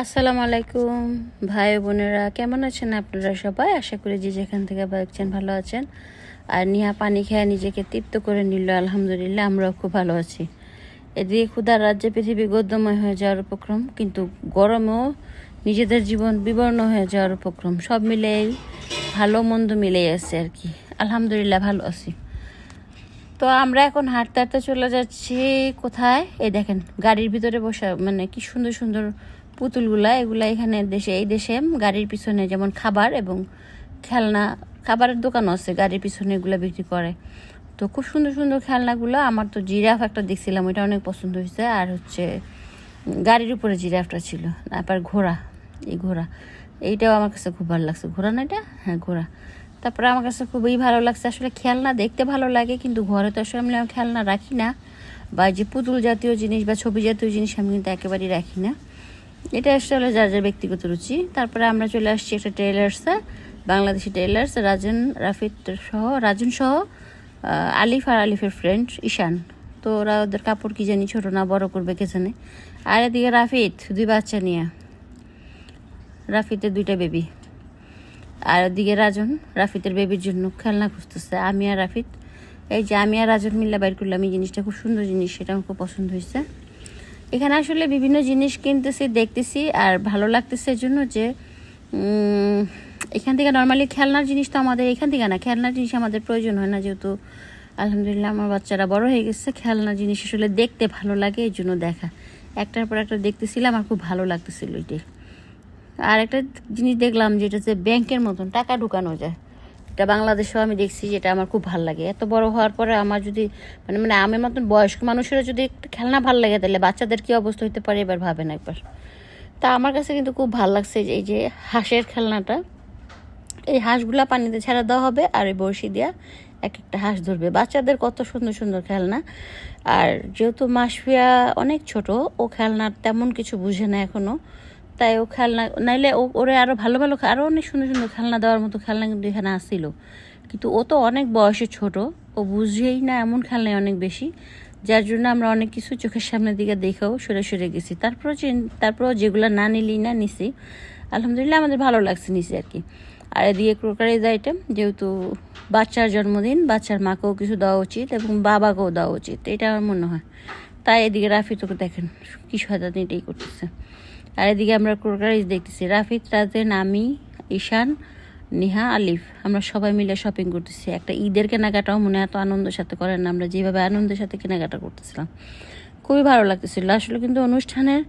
আসসালামু আলাইকুম। ভাই বোনেরা, কেমন আছেন আপনারা সবাই? আশা করি যে যেখান থেকে দেখছেন ভালো আছেন। আর নিহা পানি খেয়ে নিজেকে তৃপ্ত করে নিল, আলহামদুলিল্লাহ আমরাও খুব ভালো আছি। এদিকে ক্ষুধার রাজ্যে পৃথিবী গদ্যময় হয়ে যাওয়ার উপক্রম, কিন্তু গরমেও নিজেদের জীবন বিবর্ণ হয়ে যাওয়ার উপক্রম, সব মিলেই ভালো মন্দ মিলেই আছে আর কি। আলহামদুলিল্লাহ ভালো আছি। তো আমরা এখন হাঁটতে হাঁটতে চলে যাচ্ছি কোথায়? এই দেখেন, গাড়ির ভিতরে বসা মানে কি সুন্দর সুন্দর পুতুলগুলা, এগুলা এখানে দেশে, এই দেশে গাড়ির পিছনে যেমন খাবার এবং খেলনা, খাবারের দোকানও আছে, গাড়ির পিছনে এগুলো বিক্রি করে। তো খুব সুন্দর সুন্দর খেলনাগুলো, আমার তো জিরাফ একটা দেখছিলাম, ওইটা অনেক পছন্দ হয়েছে। আর হচ্ছে গাড়ির উপরে জিরাফটা ছিল, তারপর ঘোড়া, এই ঘোড়া। এইটাও আমার কাছে খুব ভালো লাগছে। ঘোড়া না এটা? হ্যাঁ ঘোড়া। তারপরে আমার কাছে খুবই ভালো লাগছে। আসলে খেলনা দেখতে ভালো লাগে, কিন্তু ঘরে তো আসলে আমি খেলনা রাখি না। বা যে পুতুল জাতীয় জিনিস বা ছবি জাতীয় জিনিস আমি কিন্তু একেবারেই রাখি না। এটা আসলে যার যার ব্যক্তিগত রুচি। তারপরে আমরা চলে আসছি একটা টেলার্সে বাংলাদেশি টেলার্স রাজন রাফিদ সহ, রাজন সহ আলিফ আর আলিফের ফ্রেন্ড ঈশান। তো ওরা ওদের কাপড় কী জানি ছোট না, বড় করবে, কে জানে। আর এদিকে রাফিদ দুই বাচ্চা নিয়ে। রাফিদের দুইটা বেবি আর ওদিকে রাজন রাফিদের বেবির জন্য খেলনা খুঁজতেছে, আমি আর রাফিদ এই যে আমি আর রাজন মিল্লা বাইর করলাম, এই জিনিসটা খুব সুন্দর জিনিস, সেটা আমার খুব পছন্দ হয়েছে। এখানে আসলে বিভিন্ন জিনিস কিনতেছি, দেখতেছি আর ভালো লাগতেছে জন্য যে এখান থেকে নর্মালি খেলনার জিনিস তো আমাদের এখান থেকে না, খেলনার জিনিস আমাদের প্রয়োজন হয় না যেহেতু আলহামদুলিল্লাহ আমার বাচ্চারা বড় হয়ে গেছে খেলনা জিনিস আসলে দেখতে ভালো লাগে এই জন্য দেখা। একটার পর একটা দেখতেছিলাম আমার খুব ভালো লাগতেছিল এটাই আর একটা জিনিস দেখলাম যেটা হচ্ছে ব্যাংকের মতন, টাকা ঢুকানো যায়। এটা বাংলাদেশেও আমি দেখছি যেটা আমার খুব ভালো লাগে। এত বড় হওয়ার পরে আমার যদি মানে মানে আমার মতন বয়স্ক মানুষেরা যদি একটু খেলনা ভালো লাগে তাহলে বাচ্চাদের কি অবস্থা হতে পারে এবার ভাবেন একবার। তা আমার কাছে কিন্তু খুব ভালো লাগছে যে এই যে হাঁসের খেলনাটা, এই হাঁসগুলা পানিতে ছেড়ে দেওয়া হবে আর এই বড়শি দিয়া এক একটা হাঁস ধরবে। বাচ্চাদের কত সুন্দর সুন্দর খেলনা। আর যেহেতু মাসফিয়া অনেক ছোট, ও খেলনার তেমন কিছু বুঝে না এখনও। তাই ও খেলনা, নাইলে ও, ওরে আরও ভালো ভালো আরও অনেক সুন্দর সুন্দর খেলনা দেওয়ার মতো খেলনা কিন্তু এখানে আসছিল কিন্তু ও তো অনেক বয়সে ছোট, ও বুঝেই না এমন খেলনায় অনেক বেশি, যার জন্য আমরা অনেক কিছু চোখের সামনের দিকে দেখেও সরে সরে গেছি। তারপরও যে, তারপরও যেগুলো না নিলি না নিছি, আলহামদুলিল্লাহ আমাদের ভালো লাগছে নিছি আর কি। আর এদিকে ক্রোকারিজ আইটেম যেহেতু বাচ্চার জন্মদিন, বাচ্চার মাকেও কিছু দেওয়া উচিত এবং বাবাকেও দেওয়া উচিত, এটা আমার মনে হয়। তাই এদিকে রাফি তোকে দেখেন, কি সাজাতে এটাই করতেছে। আর এদিকে আমরা ক্রোকারিজ দেখতেছি রাফিদ রাজেন, আমি, ঈশান, নিহা, আলিফ। আমরা সবাই মিলে শপিং করতেছি। একটা ঈদের কেনাকাটাও মনে এত আনন্দের সাথে করেন না, আমরা যেভাবে আনন্দের সাথে কেনাকাটা করতেছিলাম। খুবই ভালো লাগতেছিল। আসলে কিন্তু অনুষ্ঠানের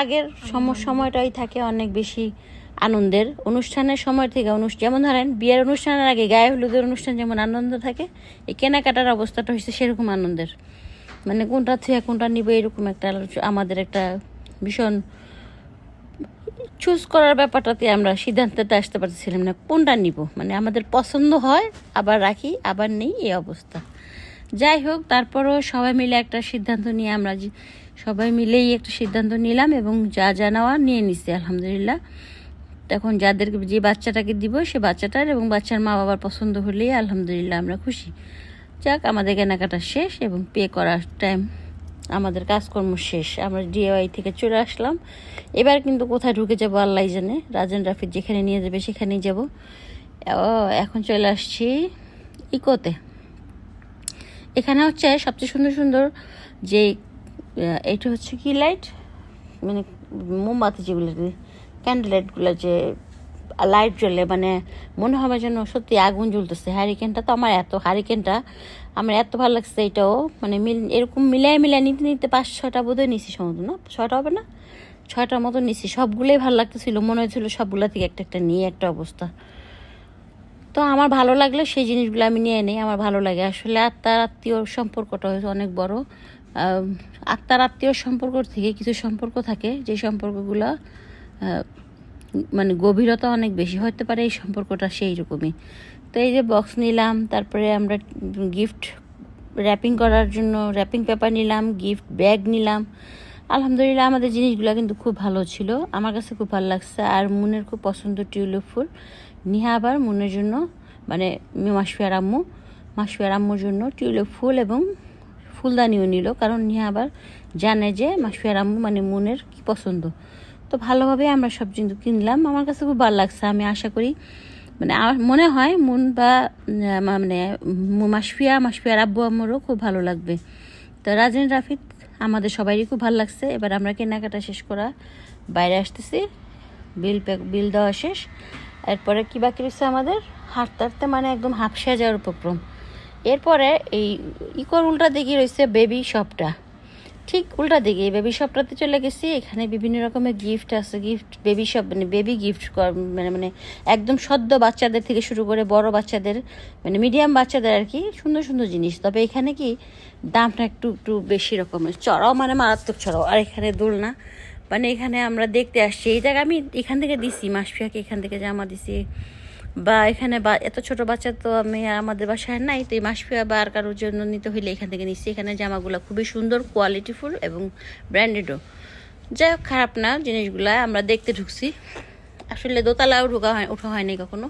আগের সম সময়টাই থাকে অনেক বেশি আনন্দের। অনুষ্ঠানের সময় থেকে অনুষ্ঠান যেমন ধরেন, বিয়ের অনুষ্ঠানের আগে গায়ে হলুদের অনুষ্ঠান যেমন আনন্দ থাকে, এই কেনাকাটার অবস্থাটা হচ্ছে সেরকম আনন্দের। মানে কোনটা থেকে কোনটা নিবে এরকম একটা আমাদের একটা ভীষণ চুজ করার ব্যাপারটাতে আমরা সিদ্ধান্তটা আসতে পারছিলাম না। কোনটা নিব? মানে আমাদের পছন্দ হয়, আবার রাখি, আবার নেই, এই অবস্থা। যাই হোক, তারপরও সবাই মিলে একটা সিদ্ধান্ত নিয়ে আমরা সবাই মিলেই একটা সিদ্ধান্ত নিলাম এবং যা যা নেওয়া নিয়ে নিছি, আলহামদুলিল্লাহ। তখন যাদেরকে যে বাচ্চাটাকে দিব, সে বাচ্চাটার এবং বাচ্চার মা বাবার পছন্দ হলেই আলহামদুলিল্লাহ আমরা খুশি। যাক, আমাদের কেনাকাটা শেষ এবং পে করার টাইম আমাদের কাজকর্ম শেষ। আমরা ডিএওয়াই থেকে চলে আসলাম। এবার কিন্তু কোথায় ঢুকে যাব আল্লাহ জানে। রাজেন রাফিদ যেখানে নিয়ে যাবে সেখানেই যাব। ও, এখন চলে আসছি ইকোতে। এখানে হচ্ছে সবচেয়ে সুন্দর সুন্দর যে এটা হচ্ছে কি লাইট মানে মোমবাতি যেগুলো ক্যান্ডেল লাইটগুলো যে লাইট জ্বলে মানে মনে হবে যেন সত্যি আগুন জ্বলতেছে। হারিকেনটা তো আমার এত, হারিকেনটা আমার এত ভালো লাগছে এটাও। মানে মিল, এরকম মিলাই মিলাই নিতে নিতে পাঁচ ছয়টা বোধহয় নিছি সমুদ্র না? ছয়টা হবে না? ছয়টার মতো নিছি। সবগুলোই ভালো লাগতেছিল, মনে হয়েছিল সবগুলা থেকে একটা একটা নিয়ে একটা অবস্থা। তো আমার ভালো লাগলে, সেই জিনিসগুলো আমি নিয়ে নিই, আমার ভালো লাগে। আসলে আত্মার আত্মীয় সম্পর্কটা হয়েছে অনেক বড়। আত্মার আত্মীয় সম্পর্ক থেকে কিছু সম্পর্ক থাকে, যে সম্পর্কগুলো মানে গভীরতা অনেক বেশি হতে পারে এই সম্পর্কটা সেই রকমই তো এই যে বক্স নিলাম, তারপরে আমরা গিফট র্যাপিং করার জন্য র্যাপিং পেপার নিলাম গিফট ব্যাগ নিলাম। আলহামদুলিল্লাহ আমাদের জিনিসগুলো কিন্তু খুব ভালো ছিল, আমার কাছে খুব ভালো লাগছে। আর মুনের খুব পছন্দ টিউলিপ ফুল। নিহা আবার মুনের জন্য মানে মাসফিয়ার আম্মু, মাসফিয়ার আম্মুর জন্য টিউলিপ ফুল এবং ফুলদানিও নিল। কারণ নিহা আবার জানে যে মাসফিয়ার আম্মু মানে মুনের কি পছন্দ। তো ভালোভাবে আমরা সব কিন্তু কিনলাম। আমার কাছে খুব ভালো লাগছে, আমি আশা করি মানে মনে হয় মন বা মানে মাসফিয়া, মাসফিয়ার আব্বু আম্মুরও খুব ভালো লাগবে। তো রাজেন রাফিদ আমাদের সবারই খুব ভালো লাগছে। এবার আমরা কেনাকাটা শেষ করা, বাইরে আসতেছি, বিল বিল দেওয়া শেষ। এরপরে কী বাকি রয়েছে আমাদের? হাঁটতে হাঁটতে মানে একদম হাফসা যাওয়ার উপক্রম। এরপরে এই ইকোর উল্টা দিকে রয়েছে বেবি শপটা ঠিক উল্টা দিকে, এই বেবি শপটাতে চলে গেছি, এখানে বিভিন্ন রকমের গিফট আছে গিফট বেবি শপ মানে বেবি গিফট মানে মানে একদম সদ্য বাচ্চাদের থেকে শুরু করে বড় বাচ্চাদের মানে মিডিয়াম বাচ্চাদের আর কি, সুন্দর সুন্দর জিনিস। তবে এখানে কি দামটা একটু একটু বেশি রকমের, চড়াও মানে মারাত্মক চড়াও, আর এখানে দোলনা মানে এখানে আমরা দেখতে আসছি। এই জায়গা আমি এখান থেকে দিছি মাসফিয়াকে এখান থেকে জামা দিছি। বা এখানে বা এত ছোট বাচ্চা তো আমি আমাদের বাসায় নাই, তো এই মাসফিয়া বা আর কারোর জন্য নিতে হইলে এখান থেকে নিচ্ছি। এখানে জামাগুলো খুবই সুন্দর কোয়ালিটিফুল এবং ব্র্যান্ডেডও যাই হোক, খারাপ না, জিনিসগুলা আমরা দেখতে ঢুকছি। আসলে দোতলাও ঢোকা হয় ওঠা হয়নি কখনো।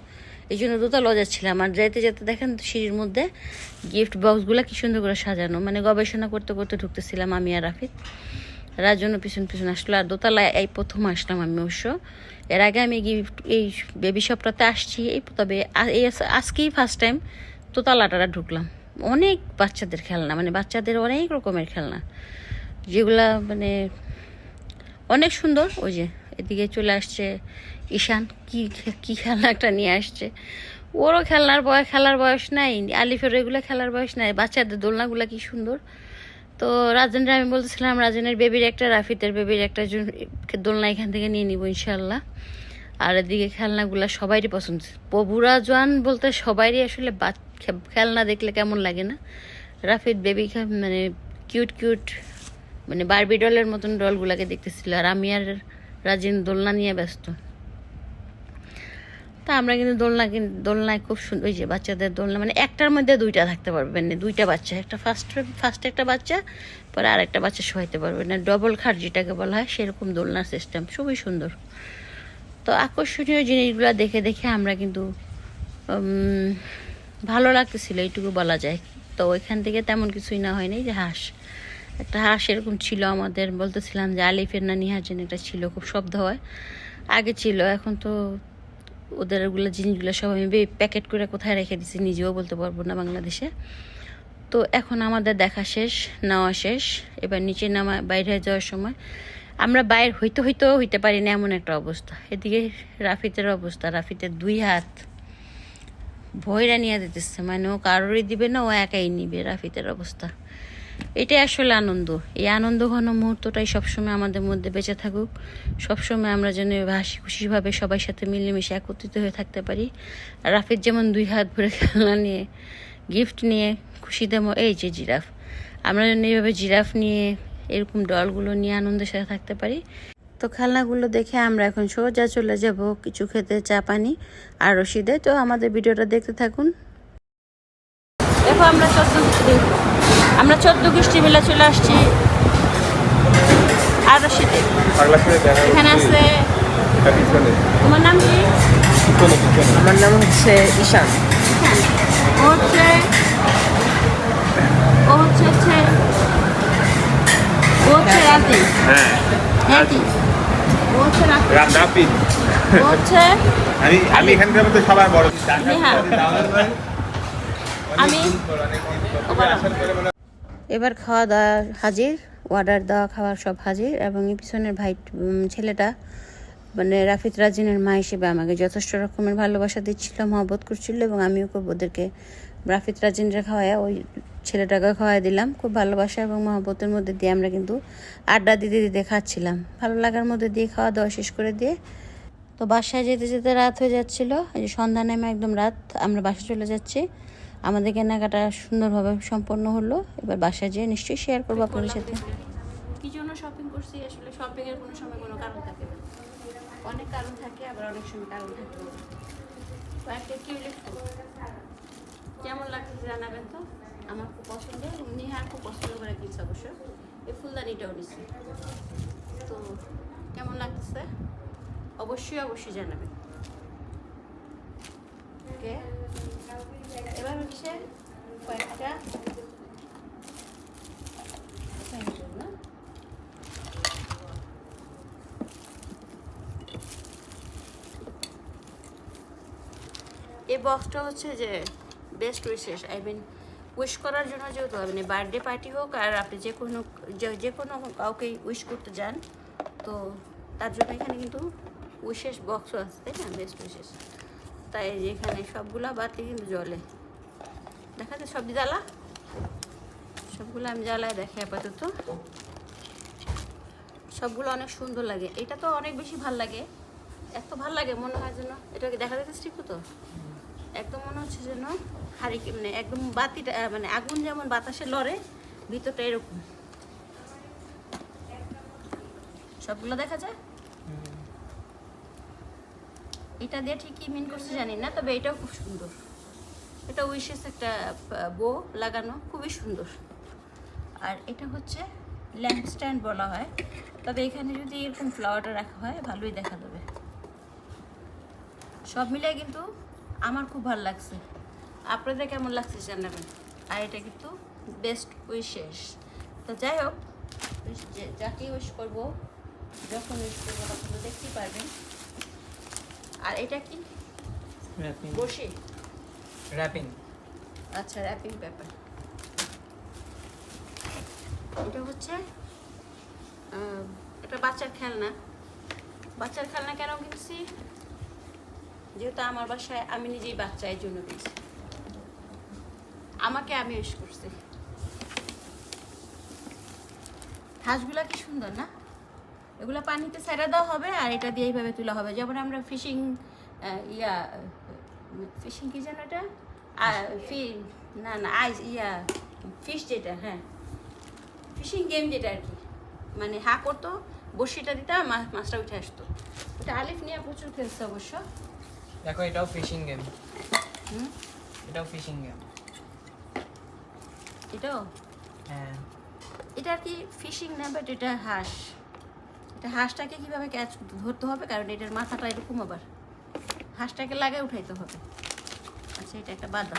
এই জন্য দোতলাও যাচ্ছিলাম। আর যেতে যেতে দেখেন সিঁড়ির মধ্যে গিফট বক্সগুলো কি সুন্দর করে সাজানো। মানে গবেষণা করতে করতে ঢুকতেছিলাম আমি আর রাফিদ রাজন্য পিছন পিছন আসলো। আর দোতলায় এই প্রথম আসলাম আমি অবশ্য। এর আগে আমি গিফট এই বেবি শপটাতে আসছি, এই তবে আজকেই ফার্স্ট টাইম দোতলাটা ঢুকলাম। অনেক বাচ্চাদের খেলনা মানে বাচ্চাদের অনেক রকমের খেলনা। যেগুলা মানে অনেক সুন্দর, ওই যে এদিকে চলে আসছে ঈশান, কি কি খেলনা একটা নিয়ে আসছে। ওরও খেলনার বয়স খেলার বয়স নাই আলিফের এগুলো খেলার বয়স নাই, বাচ্চাদের দোলনাগুলো কি সুন্দর। তো রাজেনরা, আমি বলতেছিলাম, রাজেনের বেবির একটা, রাফিতের বেবির একটা দোলনা এখান থেকে নিয়ে নিব ইনশাল্লাহ আর এদিকে খেলনাগুলো সবারই পছন্দ। প্রভুরা জোয়ান বলতে সবারই আসলে খেলনা দেখলে কেমন লাগে না? রাফিদ বেবি মানে কিউট কিউট মানে বারবি ডলের মতন ডলগুলাকে দেখতেছিল। আর আমি আর রাজিন দোলনা নিয়ে ব্যস্ত। তা আমরা কিন্তু দোলনা কিন- দোলনায় খুব সুন্দর ওই যে বাচ্চাদের দোলনা মানে একটার মধ্যে দুইটা থাকতে পারবেন না, দুইটা বাচ্চা, একটা ফার্স্ট ফার্স্ট একটা বাচ্চা, পরে আর একটা বাচ্চা শোয়াইতে পারবেন না। ডবল খাট যেটাকে বলা হয়, সেরকম দোলনার সিস্টেম খুবই সুন্দর। তো আকর্ষণীয় জিনিসগুলো দেখে দেখে আমরা কিন্তু ভালো লাগতেছিল, এইটুকু বলা যায়। তো ওইখান থেকে তেমন কিছুই না হয়নি যে হাঁস। একটা হাঁস এরকম ছিল আমাদের, বলতেছিলাম যে আলিফের না নিহার জন্য একটা ছিল, খুব শব্দ হয়। আগে ছিল, এখন তো ওদের ওগুলো জিনিসগুলো সব আমি প্যাকেট করে কোথায় রেখে দিছি, নিজেও বলতে পারব না বাংলাদেশে। তো এখন আমাদের দেখা শেষ, নেওয়া শেষ। এবার নিচে নামা, বাইরে যাওয়ার সময় আমরা বাইর হইতে হইতেও হইতে পারি না, এমন একটা অবস্থা। এদিকে রাফিতের অবস্থা রাফিতে দুই হাত ভয়রা নিয়ে দিতেছে মানে ও কারোরই দিবে না, ও একাই নিবে রাফিতের অবস্থা। এটাই আসলে আনন্দ। এই আনন্দ ঘন মুহূর্তটাই সবসময় আমাদের মধ্যে বেঁচে থাকুক। সবসময় আমরা যেন হাসি খুশিভাবে সবার সাথে মিলেমিশে একত্রিত হয়ে থাকতে পারি। রাফিদ যেমন দুই হাত ভরে খেলনা নিয়ে গিফট নিয়ে খুশিতে এই যে জিরাফ। আমরা যেন এইভাবে জিরাফ নিয়ে, এরকম ডলগুলো নিয়ে আনন্দের সাথে থাকতে পারি। তো খেলনাগুলো দেখে আমরা এখন সোজা চলে যাব কিছু খেতে চা, পানি আর রশিদে তো আমাদের ভিডিওটা দেখতে থাকুন। দেখো আমরা গোষ্ঠী আমরা চোদ্দ গোষ্ঠী মিলে চলে আসছি। আর দেখা এখানে আছে তোমার নাম কি? আমার নাম হচ্ছে ঈশান। ও হচ্ছে ও হচ্ছে হচ্ছে ও হচ্ছে রাতি। হ্যাঁ রাতি। ও হচ্ছে রাতি। ও হচ্ছে আমি আমি এখানকার মধ্যে সবার বড়। আমি এবার খাওয়া দাওয়া হাজির অর্ডার দেওয়া খাওয়ার সব হাজির এবং এই পিছনের ভাই ছেলেটা মানে রাফিদ রাজিনের মা হিসেবে আমাকে যথেষ্ট রকমের ভালোবাসা দিচ্ছিল, মহব্বত করছিল এবং আমিও খুব ওদেরকে রাফিদ রাজিনরা খাওয়ায় ওই ছেলেটাকে খাওয়াই দিলাম। খুব ভালোবাসা এবং মহব্বতের মধ্যে দিয়ে আমরা কিন্তু আড্ডা দিতে দিতে খাচ্ছিলাম। ভালো লাগার মধ্যে দিয়ে খাওয়া দাওয়া শেষ করে দিয়ে তো বাসায় যেতে যেতে রাত হয়ে যাচ্ছিল। এই যে সন্ধ্যা নেমে একদম রাত, আমরা বাসায় চলে যাচ্ছি। আমাদের কেনাকাটা সুন্দরভাবে সম্পন্ন হলো। এবার বাসায় যেয়ে নিশ্চয়ই শেয়ার করব আপনাদের সাথে। কি জন্য শপিং করছি? আসলে শপিং এর কোনো সময় কোনো কারণ থাকে না। অনেক কারণ থাকে, আবার অনেক সময় কারণ থাকে। একটা টিউলিপ কেমন লাগতেছে জানাবেন তো? আমার খুব পছন্দ নিহার খুব পছন্দ করে কিনছে অবশ্য। এই ফুলদানিটাও নিচ্ছে তো কেমন লাগতেছে? অবশ্যই অবশ্যই জানাবেন। ওকে। এবার হচ্ছে কয়েকটা এই বক্সটা হচ্ছে যে best wishes I mean wish করার জন্য যেহেতু মানে বার্থডে পার্টি হোক আর আপনি যে কোনো যে কোনো কাউকে উইশ করতে যান, তো তার জন্য এখানে কিন্তু উইশেস বক্সও আছে, তাই না? বেস্ট উইশেস তাই যে এখানে সবগুলা বাতি কিন্তু জ্বলে। দেখা যায় সবজি জ্বালা? সবগুলো আমি জ্বালায় দেখি আপাতত। সবগুলো অনেক সুন্দর লাগে। এটা তো অনেক বেশি ভালো লাগে। এত ভালো লাগে মনে হয় যেন। এটাকে দেখা যাচ্ছে ঠিক তো একদম মনে হচ্ছে যেন হারিকে মানে একদম বাতিটা মানে আগুন যেমন বাতাসে লড়ে, ভিতরটা এরকম। সবগুলো দেখা যায়? এটা দিয়ে ঠিকই মিন করছে, জানি না, তবে এটাও খুব সুন্দর। এটা উইশেস একটা বো লাগানো, খুবই সুন্দর। আর এটা হচ্ছে ল্যাম্প স্ট্যান্ড বলা হয়। তবে এখানে যদি এরকম ফ্লাওয়ারটা রাখা হয়, ভালোই দেখা যাবে। সব মিলিয়ে কিন্তু আমার খুব ভালো লাগছে। আপনাদের কেমন লাগছে জানাবেন। আর এটা কিন্তু বেস্ট উইশেস তো যাই হোক যাকে উইশ করব, যখন উইশ করব তখন দেখতেই পারবেন। আর এটা কি? র্যাপিং বসে। র্যাপিং আচ্ছা র্যাপিং পেপার এটা হচ্ছে একটা বাচ্চার খেলনা। বাচ্চার খেলনা কেন কিনছি? যেহেতু আমার বাসায় আমি নিজেই বাচ্চা এই জন্য কিনছি। আমাকে আমি ইউজ করছি। হাঁসগুলা কি সুন্দর না? এগুলো পানিতে ছেড়ে দেওয়া হবে আর এটা দিয়ে এইভাবে তোলা হবে। যেমন আমরা ফিশিং ইয়া ফিশিং কি যেন এটা? না না আইস ইয়া ফিশ যেটা হ্যাঁ। ফিশিং গেম যেটা আর কি। মানে হা করতো বড়শিটা দিতাম মাছটা উঠে আসতো। এটা আলিফ নিয়ে প্রচুর খেলছে অবশ্য। দেখো এটাও ফিশিং গেম। হুম? এটাও ফিশিং গেম। এটাও? হ্যাঁ। এটা আর কি ফিশিং না বাট এটা হাঁস। এটা হাঁসটাকে কীভাবে ক্যাচ ধরতে হবে? কারণ এটার মাথাটা এরকম আবার। হাঁসটাকে লাগায় উঠাইতে হবে। আচ্ছা এটা একটা বাদাম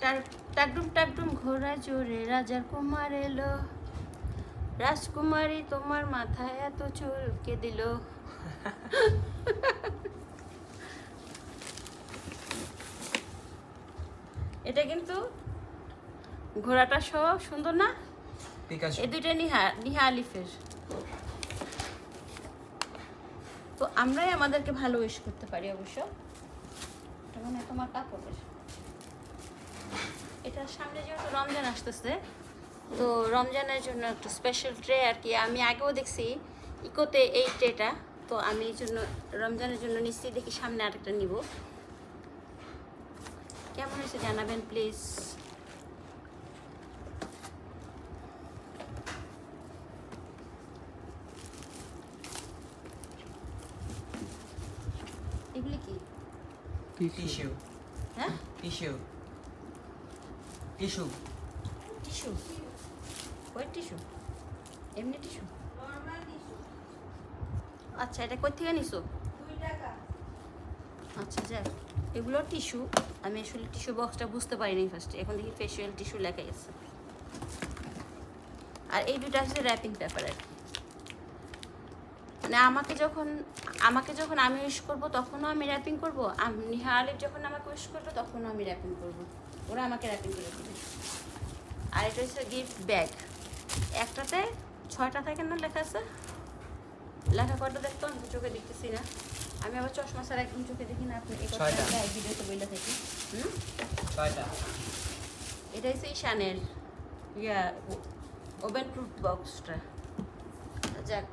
টার- টাকডুম টাকডুম, ঘোড়া জোরে রাজার কুমার এলো। রাজকুমারী তোমার মাথায় এত চুল কে দিল? এটা কিন্তু ঘোড়াটা সহ সুন্দর না? পিকাচু এই দুইটা নিহা নিহা আলিফের। তো আমরাই আমাদেরকে ভালো উইশ করতে পারি অবশ্য। এটা মানে তোমার কাপড়ের। এটা সামনে যেহেতু রমজান আসতেছে, তো রমজানের জন্য একটা স্পেশাল ট্রে আর কি। আমি আগেও দেখছি ইকোতে এই ট্রেটা তো আমি এই জন্য রমজানের জন্য নিশ্চয়ই দেখি সামনে আরেকটা নিব। কেমন হয়েছে জানাবেন প্লিজ এগুলি কি টিস্যু হ্যাঁ টিস্যু টিস্যু টিস্যু ওই টিস্যু এমনি টিস্যু আচ্ছা এটা কই থেকে নিছো আচ্ছা যাক। এগুলো টিস্যু আমি আসলে টিস্যু বক্সটা বুঝতে পারিনি ফার্স্টে এখন দেখি ফেসিয়াল টিস্যু লেখা গেছে আর এই দুটো আসলে র্যাপিং পেপার আর কি। মানে আমাকে যখন আমাকে যখন আমি ইউজ করব তখনও আমি র্যাপিং করব। আম- নিহা আলিফ যখন আমাকে ইউজ করবে তখনও আমি র্যাপিং করব। ওরা আমাকে র্যাপিং করে দেবে। আর এটা হচ্ছে গিফট ব্যাগ একটাতে ছয়টা থাকে না লেখা আছে? লেখা কয়টা দেখতো আমি চোখে দেখতেছি না। আমি আবার চশমা ছাড়া একদম চোখে দেখি না। আপনি এই ভিডিওতে বইলে থাকি। হুম? ছয়টা। এটা হচ্ছে ঈশানের ইয়া ওভেন প্রুফ বক্সটা যাক।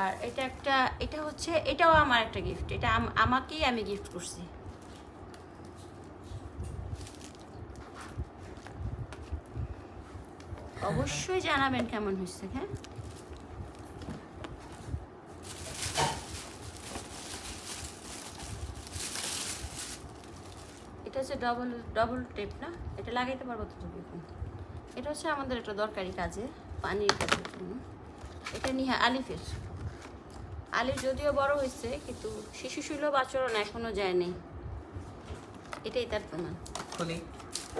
আর এটা একটা, এটা হচ্ছে, এটাও আমার একটা গিফট এটা আমাকেই আমি গিফট করছি। অবশ্যই জানাবেন কেমন হয়েছে হ্যাঁ? এটা হচ্ছে ডবল ডবল টেপ না? এটা লাগাইতে পারব তো তুমি এটা হচ্ছে আমাদের একটা দরকারি কাজে পানির কাজের জন্য এটা নিহা আলিফের। আলিফ যদিও বড় হয়েছে কিন্তু শিশু সুলভ আচরণ এখনও যায়নি এটাই তার প্রমাণ। খুলি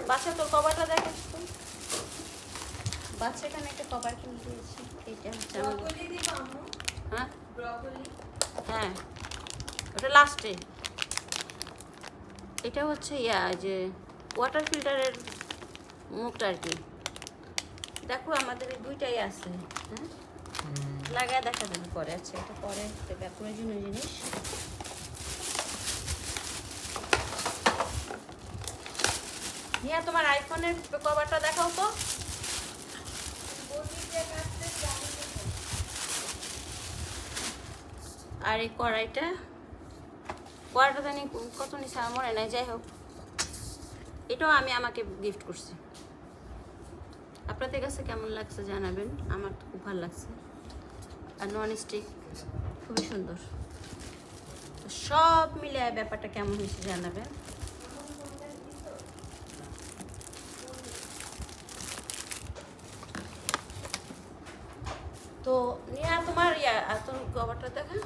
বাচ্চা তোর কবাটা দেখাস তো। বাচ্চা এখানে একটা কভার কিনে দিয়েছি। এইটা হচ্ছে হ্যাঁ? হ্যাঁ। ওটা লাস্টে এটা হচ্ছে ইয়া যে ওয়াটার ফিল্টারের মুখটা আর কি। দেখো আমাদের এই দুইটাই আছে হ্যাঁ? লাগায় দেখা যাবে পরে। আচ্ছা এটা পরে একটা প্রয়োজনীয় জিনিস। নিয়া তোমার আইফোনের কভারটা দেখাও তো। আর এই কড়াইটা? কড়াইটা জানি কত নিচে আমার মনে নাই যাই হোক। এটাও আমি আমাকে গিফট করছি। আপনাদের কাছে কেমন লাগছে জানাবেন? আমার তো খুব ভালো লাগছে। আর নন স্টিক খুবই সুন্দর। তো সব মিলে ব্যাপারটা কেমন হয়েছে জানাবেন। তো নিয়া, তোমার ইয়া তোর কভারটা দেখা?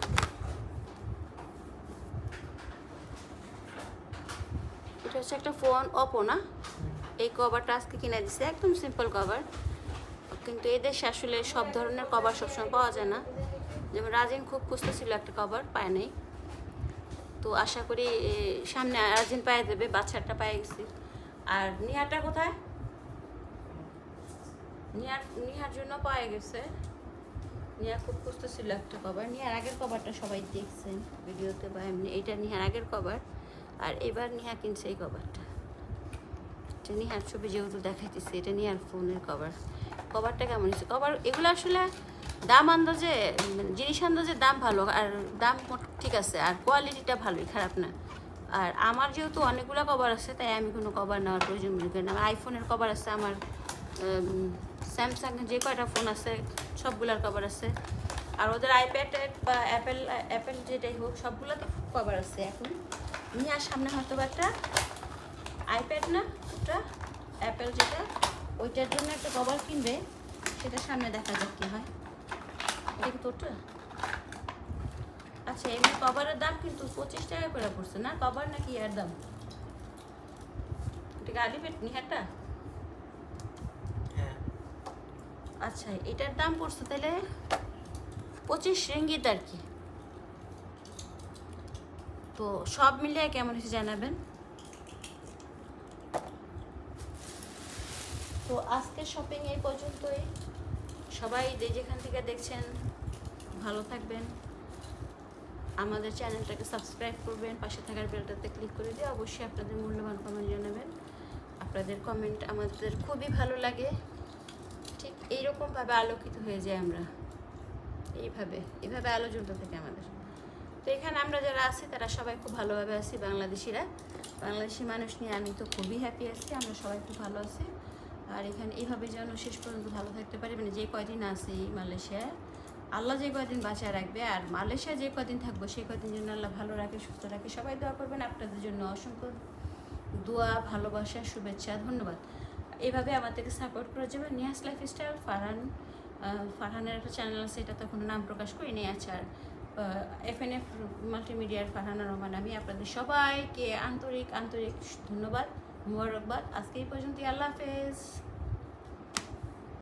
এটা হচ্ছে একটা ফোন অপো না? এই কভারটা আজকে কিনে দিছে, একদম সিম্পল কভার কিন্তু এই দেশে আসলে সব ধরনের কভার সবসময় পাওয়া যায় না। যেমন রাজিন খুব খুঁজতেছিল একটা কভার পায় নাই। তো আশা করি সামনে রাজিন পায়ে দেবে, বাচ্চাটা পায়ে গেছি। আর নিহাটা কোথায়? নিহার নিহার জন্য পায়ে গেছে। নিহা খুব খুঁজতেছিল একটা কভার নিহার আগের কভারটা সবাই দেখছেন ভিডিওতে বা এমনি। এটা নিহার আগের কভার আর এবার নিহা কিনছে এই কভারটা এটা নিহার ছবি যেহেতু দেখাইতেছে, এটা নিহার ফোনের কভার কভারটা কেমন হয়েছে? কভার এগুলো আসলে দাম আন্দাজে মানে জিনিস আন্দাজে দাম ভালো, আর দাম ঠিক আছে, আর কোয়ালিটিটা ভালোই, খারাপ না। আর আমার যেহেতু অনেকগুলো কভার আছে, তাই আমি কোনো কভার নেওয়ার প্রয়োজন মনে করি না। আইফোনের কভার আছে, আমার স্যামসাং যে কয়টা ফোন আছে, সবগুলার কভার আছে। আর ওদের আইপ্যাড বা অ্যাপেল অ্যাপেল যেটাই হোক, সবগুলোতে কভার আছে এখন। নিয়ে আর সামনে হয়তো একটা আইপ্যাড না? ওটা অ্যাপেল যেটা ওইটার জন্য একটা কভার কিনবে সেটা সামনে দেখা যাক কি হয়। এটা কি তোরটা? আচ্ছা এমনি কভারের দাম কিন্তু পঁচিশ টাকা করে পড়ছে না? কভার নাকি ইয়ার দাম? এটা কি আলিপেট নিহারটা? হ্যাঁ। আচ্ছা এটার দাম পড়ছে তাহলে পঁচিশ রিঙ্গিত আর কি। তো সব মিলিয়ে কেমন হয়েছে জানাবেন? তো আজকের শপিং এই পর্যন্তই। সবাই যে যেখান থেকে দেখছেন, ভালো থাকবেন। আমাদের চ্যানেলটাকে সাবস্ক্রাইব করবেন, পাশে থাকার বেলটাতে ক্লিক করে দিয়ে অবশ্যই আপনাদের মূল্যবান কমেন্ট জানাবেন। আপনাদের কমেন্ট আমাদের খুবই ভালো লাগে। ঠিক এইরকমভাবে আলোকিত হয়ে যাই আমরা। এইভাবে এইভাবে আলো জ্বলতে থাকে আমাদের। তো এখানে আমরা যারা আছি, তারা সবাই খুব ভালোভাবে আছি, বাংলাদেশিরা। বাংলাদেশি মানুষ নিয়ে আমি তো খুবই হ্যাপি আছি, আমরা সবাই খুব ভালো আছি। আর এখানে এইভাবে যেন শেষ পর্যন্ত ভালো থাকতে পারি মানে যে কয়দিন আছি মালয়েশিয়ায়, আল্লাহ যে কয়দিন বাঁচায় রাখবে আর মালয়েশিয়া যে কদিন থাকব সেই কয়দিন যেন আল্লাহ ভালো রাখে, সুস্থ রাখে, সবাই দোয়া করবেন। আপনাদের জন্য অসংখ্য দোয়া, ভালোবাসা, শুভেচ্ছা, ধন্যবাদ। এভাবে আমাদেরকে সাপোর্ট করে যাবেন। নিয়াস লাইফস্টাইল ফারহান ফারহানের একটা চ্যানেল আছে, এটা তখন নাম প্রকাশ করিনি আছে আর এফ এন এফ মাল্টিমিডিয়ার ফারহানা রহমান আমি। আপনাদের সবাইকে আন্তরিক আন্তরিক ধন্যবাদ। মুবারকবাদ। আজকে এই পর্যন্ত আল্লাহ হাফেজ।